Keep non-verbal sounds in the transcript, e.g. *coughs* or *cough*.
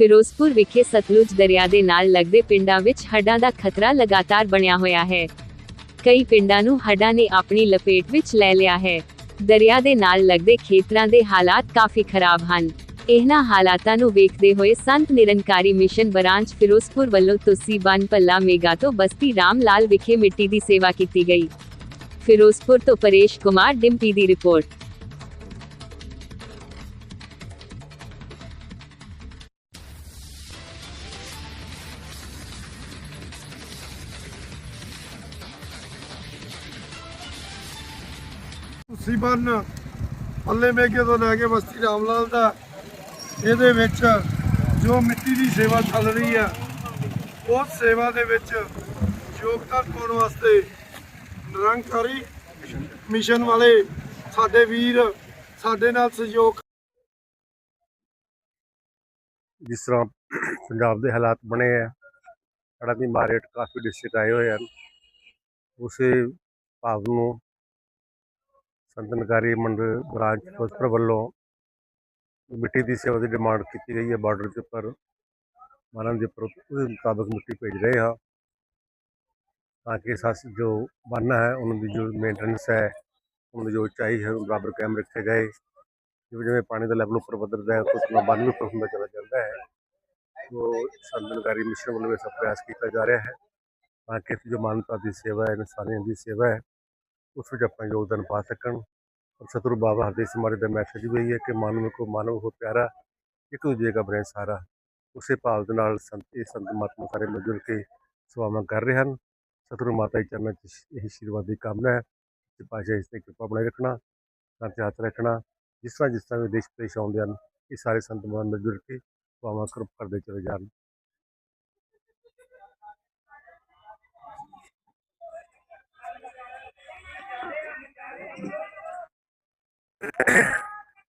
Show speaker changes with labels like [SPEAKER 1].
[SPEAKER 1] ਫਿਰੋਜ਼ਪੁਰ ਵਿਖੇ ਸਤਲੁਜ ਦਰਿਆ ਦੇ ਨਾਲ ਲੱਗਦੇ ਪਿੰਡਾਂ ਵਿੱਚ ਹੜ੍ਹਾਂ ਦਾ ਖਤਰਾ ਲਗਾਤਾਰ ਬਣਿਆ ਹੋਇਆ ਹੈ। ਕਈ ਪਿੰਡਾਂ ਨੂੰ ਹੜ੍ਹਾਂ ਨੇ ਆਪਣੀ ਲਪੇਟ ਵਿੱਚ ਲੈ ਲਿਆ ਹੈ। ਦਰਿਆ ਦੇ ਨਾਲ ਲੱਗਦੇ ਖੇਤਰਾਂ ਦੇ ਹਾਲਾਤ ਕਾਫੀ ਖਰਾਬ ਹਨ। ਇਹਨਾਂ ਹਾਲਾਤਾਂ ਨੂੰ ਵੇਖਦੇ ਹੋਏ ਸੰਤ ਨਿਰੰਕਾਰੀ ਮਿਸ਼ਨ ਬ੍ਰਾਂਚ ਫਿਰੋਜ਼ਪੁਰ ਵੱਲੋਂ ਤੁਸੀ ਬਨ ਪੱਲਾ ਮੇਗਾ ਤੋਂ ਬਸਤੀ ਰਾਮ ਲਾਲ ਵਿਖੇ ਮਿੱਟੀ ਦੀ ਸੇਵਾ ਕੀਤੀ ਗਈ। ਫਿਰੋਜ਼ਪੁਰ ਤੋਂ ਪਰੇਸ਼ ਕੁਮਾਰ, ਡਿੰਪੀ ਦੀ ਰਿਪੋਰਟ।
[SPEAKER 2] ਤੁਸੀਂ ਬੰਨ ਪੱਲੇ ਮੇਗੇ ਤੋਂ ਲੈ ਕੇ ਬਸਤੀ ਰਾਮਲਾਲ ਦਾ, ਇਹਦੇ ਵਿੱਚ ਜੋ ਮਿੱਟੀ ਦੀ ਸੇਵਾ ਚੱਲ ਰਹੀ ਆ ਉਸ ਸੇਵਾ ਦੇ ਵਿੱਚ ਯੋਗਦਾਨ ਪਾਉਣ ਵਾਸਤੇ ਨਿਰੰਕਾਰੀ ਮਿਸ਼ਨ ਵਾਲੇ ਸਾਡੇ ਵੀਰ, ਸਾਡੇ ਨਾਲ ਸਹਿਯੋਗ
[SPEAKER 3] ਜਿਸ ਤਰ੍ਹਾਂ ਪੰਜਾਬ ਦੇ ਹਾਲਾਤ ਬਣੇ ਆ ਸੜਕ ਦੀ ਮਾਰੇਟ ਕਾਫੀ ਡਿਸਟ੍ਰਿਕਟ ਆਏ ਹੋਏ ਹਨ। ਉਸੇ ਭਾਵ ਨੂੰ ਸੰਤਨਕਾਰੀ ਮੰਡਲ ਬ੍ਰਾਂਚ ਫਿਰੋਜ਼ਪੁਰ ਵੱਲੋਂ ਮਿੱਟੀ ਦੀ ਸੇਵਾ ਦੀ ਡਿਮਾਂਡ ਕੀਤੀ ਗਈ ਹੈ ਬਾਰਡਰ ਦੇ ਉੱਪਰ। ਮਾਰਨ ਦੇ ਉੱਪਰ ਉਹਦੇ ਮੁਤਾਬਕ ਮਿੱਟੀ ਭੇਜ ਰਹੇ ਹਾਂ। ਤਾਂ ਕਿ ਸੱਸ ਜੋ ਬੰਨ ਹੈ, ਉਹਨਾਂ ਦੀ ਜੋ ਮੇਨਟੇਨੈਂਸ ਹੈ, ਉਹਨਾਂ ਦੀ ਜੋ ਉਚਾਈ ਹੈ ਉਹ ਬਰਾਬਰ ਕਾਇਮ ਰੱਖੇ ਗਏ। ਜਿਵੇਂ ਜਿਵੇਂ ਪਾਣੀ ਦਾ ਲੈਵਲ ਉੱਪਰ ਵੱਧਦਾ ਹੈ, ਉਸ ਨਾਲ ਬੰਨ ਵੀ ਉੱਪਰ ਹੁੰਦਾ ਚਲਾ ਜਾਂਦਾ ਹੈ। ਜੋ ਸੰਤਨਕਾਰੀ ਮਿਸ਼ਨ ਵੱਲੋਂ ਇਹ ਸਭ ਪ੍ਰਯਾਸ ਕੀਤਾ ਜਾ ਰਿਹਾ ਹੈ। ਤਾਂ ਕਿ ਜੋ ਮਾਨਵਤਾ ਦੀ ਸੇਵਾ ਹੈ, ਇਨਸਾਨੀਅਤ ਦੀ ਸੇਵਾ ਹੈ ਉਸ ਵਿੱਚ ਆਪਣਾ ਯੋਗਦਾਨ ਪਾ ਸਕਣ। ਔਰ ਸਤਿਗੁਰੂ ਬਾਬਾ ਹਰਦੇਵ ਸਿੰਘ ਮਹਾਰਾਜ ਦਾ ਮੈਸੇਜ ਵੀ ਇਹੀ ਹੈ ਕਿ ਮਾਨਵ ਕੋ ਮਾਨਵ ਹੋ, ਪਿਆਰਾ, ਇੱਕ ਦੂਜੇ ਦਾ ਬਣੇ ਸਾਰਾ। ਉਸੇ ਭਾਵ ਦੇ ਨਾਲ ਸੰਤ, ਇਹ ਸੰਤ ਮਹਾਤਮਾ ਸਾਰੇ ਮਿਲ ਜੁਲ ਕੇ ਸੇਵਾਵਾਂ ਕਰ ਰਹੇ ਹਨ। ਸਤਿਗੁਰੂ ਮਾਤਾ ਜੀ ਚਰਨਾਂ 'ਚ ਇਹ ਆਸ਼ੀਰਵਾਦ ਦੀ ਕਾਮਨਾ ਹੈ ਕਿ ਪਾਸ਼ਾ ਇਸ ਤੇ ਕਿਰਪਾ ਬਣਾਈ ਰੱਖਣਾ ਤਾਂ ਹੱਥ ਰੱਖਣਾ, ਜਿਸ ਤਰ੍ਹਾਂ ਜਿਸ ਤਰ੍ਹਾਂ ਵੀ ਦੇਸ਼ ਪੇਸ਼ ਆਉਂਦੇ ਹਨ, ਇਹ ਸਾਰੇ ਸੰਤ ਮਹਾਨ ਮਿਲ ਜੁਲ ਕੇ ਸੇਵਾਵਾਂ ਕਰਦੇ ਚਲੇ ਜਾਣ। Yeah. *coughs*